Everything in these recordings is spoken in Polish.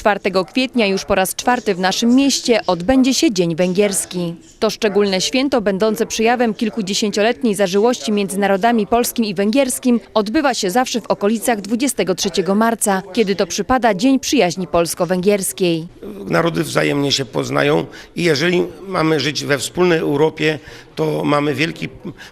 4 kwietnia już po raz czwarty w naszym mieście odbędzie się Dzień Węgierski. To szczególne święto będące przejawem kilkudziesięcioletniej zażyłości między narodami polskim i węgierskim odbywa się zawsze w okolicach 23 marca, kiedy to przypada Dzień Przyjaźni Polsko-Węgierskiej. narody wzajemnie się poznają i jeżeli mamy żyć we wspólnej Europie, to mamy wielki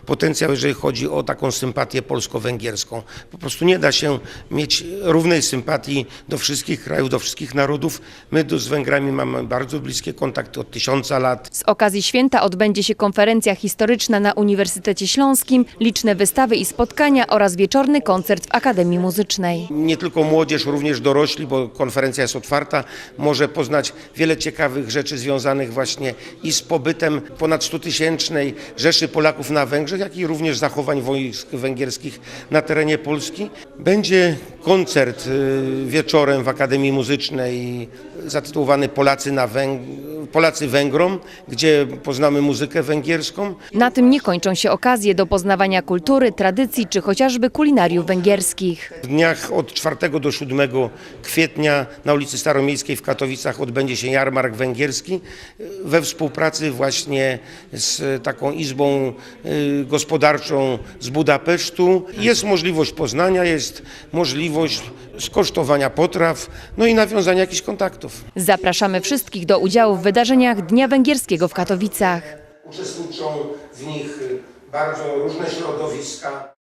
potencjał, jeżeli chodzi o taką sympatię polsko-węgierską. Po prostu nie da się mieć równej sympatii do wszystkich krajów, do wszystkich narodów. My tu z Węgrami mamy bardzo bliskie kontakty od tysiąca lat. Z okazji święta odbędzie się konferencja historyczna na Uniwersytecie Śląskim, liczne wystawy i spotkania oraz wieczorny koncert w Akademii Muzycznej. Nie tylko młodzież, również dorośli, bo konferencja jest otwarta, może poznać wiele ciekawych rzeczy związanych właśnie i z pobytem ponad 100-tysięcznej Rzeszy Polaków na Węgrzech, jak i również zachowań wojsk węgierskich na terenie Polski. Będzie koncert y, wieczorem w Akademii Muzycznej zatytułowany Polacy, na Węg... Polacy Węgrom, gdzie poznamy muzykę węgierską. Na tym nie kończą się okazje do poznawania kultury, tradycji czy chociażby kulinariów węgierskich. W dniach od 4 do 7 kwietnia na ulicy Staromiejskiej w Katowicach odbędzie się jarmark węgierski we współpracy właśnie z taką izbą y, gospodarczą z Budapesztu. Jest możliwość poznania, jest możliwość skosztowania potraw, no i nawiązania jakichś kontaktów. Zapraszamy wszystkich do udziału w wydarzeniach Dnia Węgierskiego w Katowicach. Uczestniczą w nich bardzo różne środowiska.